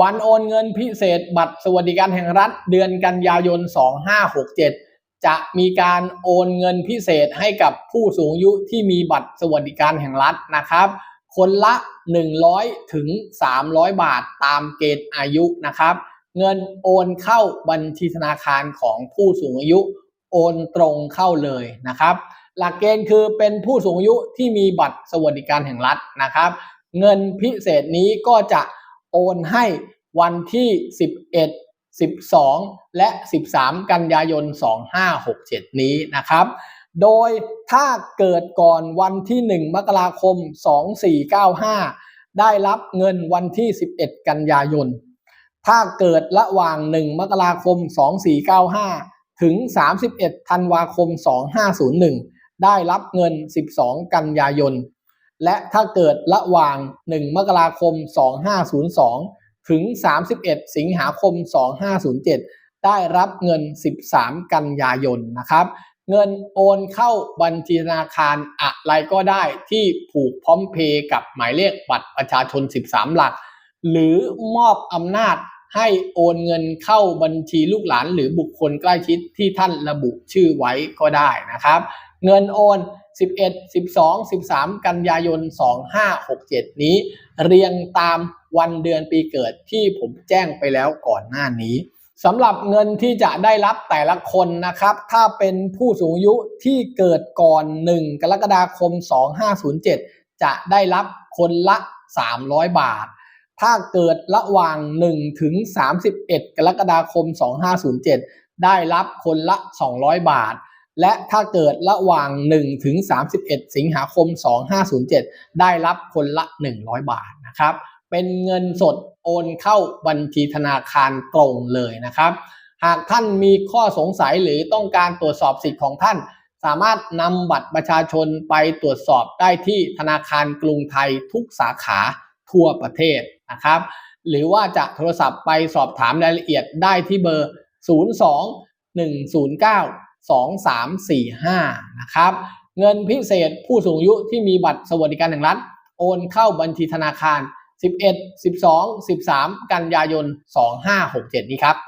วันโอนเงินพิเศษบัตรสวัสดิการแห่งรัฐเดือนกันยายน 2567 จะมีการโอนเงินพิเศษให้กับผู้สูงอายุที่มีบัตรสวัสดิการแห่งรัฐนะครับ คนละ 100 ถึง 300 บาทตามเกณฑ์อายุนะครับ เงินโอนเข้าบัญชีธนาคารของผู้สูงอายุ โอนตรงเข้าเลยนะครับ หลักเกณฑ์คือเป็นผู้สูงอายุที่มีบัตรสวัสดิการแห่งรัฐนะครับ เงินพิเศษนี้ก็จะ โอนให้วันที่ 11 12 และ 13 กันยายน 2567 นี้นะครับ โดยถ้าเกิดก่อนวันที่ 1 มกราคม 2495 ได้รับเงินวันที่ 11 กันยายน ถ้าเกิดระหว่าง 1 มกราคม 2495 ถึง 31 ธันวาคม 2501 ได้รับเงิน 12 กันยายน และถ้าเกิดระหว่าง 1 มกราคม 2502 ถึง 31 สิงหาคม 2507 ได้รับเงิน 13 กันยายนนะครับ เงินโอนเข้าบัญชีธนาคารอะไรก็ได้ที่ผูกพร้อมเพย์กับหมายเลขบัตรประชาชน 13 หลัก หรือมอบอำนาจให้โอนเงินเข้าบัญชีลูกหลานหรือบุคคลใกล้ชิดที่ท่านระบุชื่อไว้ก็ได้นะครับ เงินโอน 11 12 13 กันยายน 2567 นี้ เรียงตามวันเดือนปีเกิดที่ผมแจ้งไปแล้วก่อนหน้านี้สำหรับเงินที่จะได้รับแต่ละคนนะครับ ถ้าเป็นผู้สูงอายุที่เกิดก่อน 1 กรกฎาคม 2507 จะได้รับคนละ 300 บาท ถ้าเกิดระหว่าง 1 ถึง 31 กรกฎาคม 2507 ได้รับคนละ 200 บาท และถ้าเกิดระหว่าง 1 ถึง 31 สิงหาคม 2507 ได้รับคนละ 100 บาทนะครับ เป็นเงินสดโอนเข้าบัญชีธนาคารตรงเลยนะครับ หากท่านมีข้อสงสัยหรือต้องการตรวจสอบสิทธิ์ของท่าน สามารถนำบัตรประชาชนไปตรวจสอบได้ที่ธนาคารกรุงไทยทุกสาขาทั่วประเทศนะครับ หรือว่าจะโทรศัพท์ไปสอบถามรายละเอียดได้ที่เบอร์ 02 109 2345นะครับเงินพิเศษผู้สูงอายุที่มีบัตรสวัสดิการแห่งรัฐ โอนเข้าบัญชีธนาคาร 11 12 13 กันยายน 2567 นี้ครับ